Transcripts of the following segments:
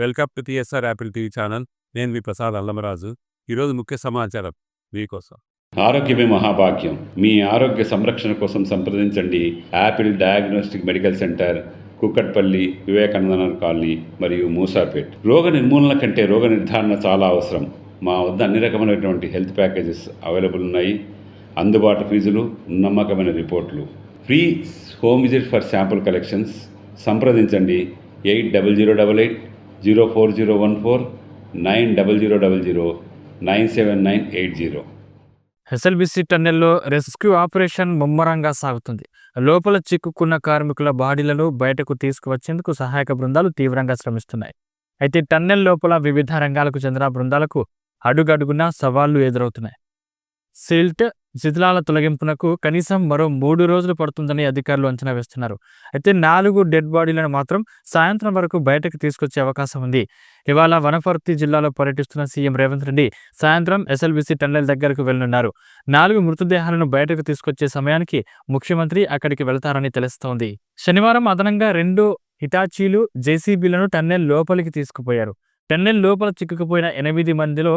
Welcome to TSR Apple TV channel. నేను మీ ప్రసాద్ అల్లమరాజు. ఈరోజు ముఖ్య సమాచారం మీకోసం ఆరోగ్యమే మహాభాగ్యం. మీ ఆరోగ్య సంరక్షణ కోసం సంప్రదించండి. Apple diagnostic medical centre Kukatpally Vivekananda colony మరియు మూసాపేట్. రోగ నిర్మూలన కంటే రోగ నిర్ధారణ చాలా అవసరం. మా వద్ద అన్ని రకమైనటువంటి హెల్త్ ప్యాకేజెస్ అవైలబుల్ ఉన్నాయి. అందుబాటు ఫీజులు నమ్మకమైన రిపోర్ట్లు. Free home visit for sample collections సంప్రదించండి. Eight double zero double eight zero four zero one four nine double zero double zero nine seven nine eight zero. SLBC టన్నెల్లో rescue operation ముమ్మరంగా సాగుతుంది. లోపల చిక్కుకున్న కార్మికుల బాడీలను బయటకు తీసుకువచ్చేందుకు సహాయక బృందాలు తీవ్రంగా శ్రమిస్తున్నాయి. అయితే టన్నెల్ లోపల వివిధ రంగాలకు చెందిన బృందాలకు అడుగడుగునా సవాళ్ళు ఎదురవుతున్నాయి. సిల్ట్ శిథిలాల తొలగింపునకు కనీసం మరో మూడు రోజులు పడుతుందని అధికారులు అంచనా వేస్తున్నారు. అయితే నాలుగు డెడ్ బాడీలను మాత్రం సాయంత్రం వరకు బయటకు తీసుకొచ్చే అవకాశం ఉంది. ఇవాళ వనపర్తి జిల్లాలో పర్యటిస్తున్న సీఎం రేవంత్ రెడ్డి సాయంత్రం ఎస్ఎల్బిసి టన్నెల్ దగ్గరకు వెళ్ళనున్నారు నాలుగు మృతదేహాలను బయటకు తీసుకొచ్చే సమయానికి ముఖ్యమంత్రి అక్కడికి వెళ్తారని తెలుస్తోంది. శనివారం అదనంగా రెండు హిటాచీలు జేసీబీలను టన్నెల్ లోపలికి తీసుకుపోయారు. టన్నెల్ లోపల చిక్కుకుపోయిన ఎనిమిది మందిలో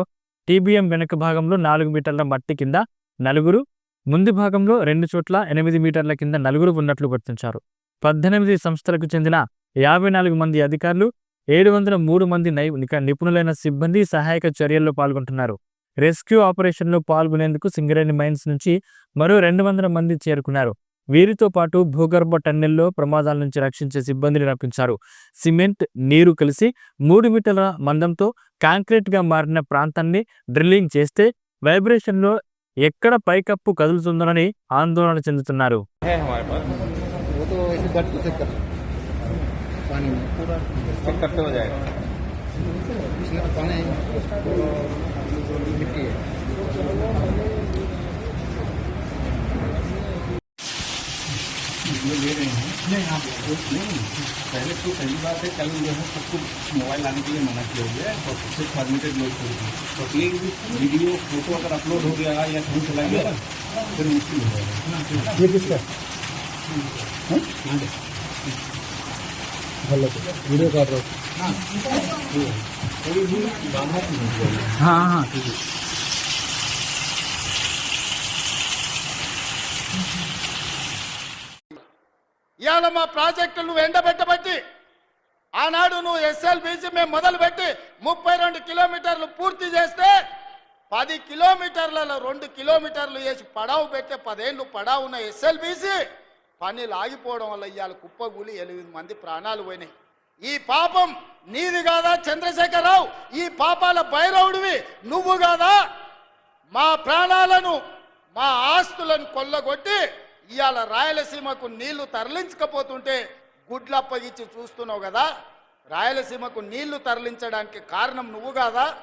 టీబీఎం వెనుక భాగంలో నాలుగు మీటర్ల మట్టి కింద నలుగురు ముందు భాగంలో రెండు చోట్ల ఎనిమిది మీటర్ల కింద నలుగురు ఉన్నట్లు గుర్తించారు. పద్దెనిమిది సంస్థలకు చెందిన యాభై నాలుగు మంది అధికారులు ఏడు వందల మూడు మంది నై నిపుణులైన సిబ్బంది సహాయక చర్యల్లో పాల్గొంటున్నారు. రెస్క్యూ ఆపరేషన్లో పాల్గొనేందుకు సింగరేణి మైన్స్ నుంచి మరో రెండు వందల మంది చేరుకున్నారు. వీరితో పాటు భూగర్భ టన్నెల్లో ప్రమాదాల నుంచి రక్షించే సిబ్బందిని రప్పించారు. సిమెంట్ నీరు కలిసి మూడు మీటర్ల మందంతో కాంక్రీట్గా మారిన ప్రాంతాన్ని డ్రిల్లింగ్ చేస్తే వైబ్రేషన్లో ఎక్కడ పైకప్పు కదులుతుందోనని ఆందోళన చెందుతున్నారు. ये ले रहे हैं। नहीं आप नहीं पहले तो पहली बात है कल जो है सबको मोबाइल लाने के लिए मना किया गया है और सबसे फॉर्मेटेड लोग को तो एक वीडियो फ़ोटो अगर अपलोड हो गया या कहीं चला गया फिर मुश्किल हो जाएगा। ये किसका? हेलो वीडियो काट रहा कोई भी बाहर नहीं हाँ हाँ ठीक है। ఇవాళ మా ప్రాజెక్టులు నువ్వు ఎండబెట్టబట్టి ఆనాడు నువ్వు ఎస్ఎల్బీసీ మేము మొదలుపెట్టి ముప్పై రెండు కిలోమీటర్లు పూర్తి చేస్తే పది కిలోమీటర్లలో రెండు కిలోమీటర్లు వేసి పడావు పెట్టే పదేళ్ళు పడావు ఉన్న ఎస్ఎల్బీసీ పనులు ఆగిపోవడం వల్ల ఇవాళ కుప్పగూలి ఎనిమిది మంది ప్రాణాలు పోయినాయి. ఈ పాపం నీది కాదా చంద్రశేఖరరావు? ఈ పాపాల భైరవుడివి నువ్వు కాదా? మా ప్రాణాలను మా ఆస్తులను కొల్లగొట్టి ఇవాళ రాయలసీమకు నీళ్ళు తరలించకపోతుంటే గుడ్లప్పగిచ్చి చూస్తున్నావు కదా? రాయలసీమకు నీళ్ళు తరలించడానికి కారణం నువ్వు కాదా?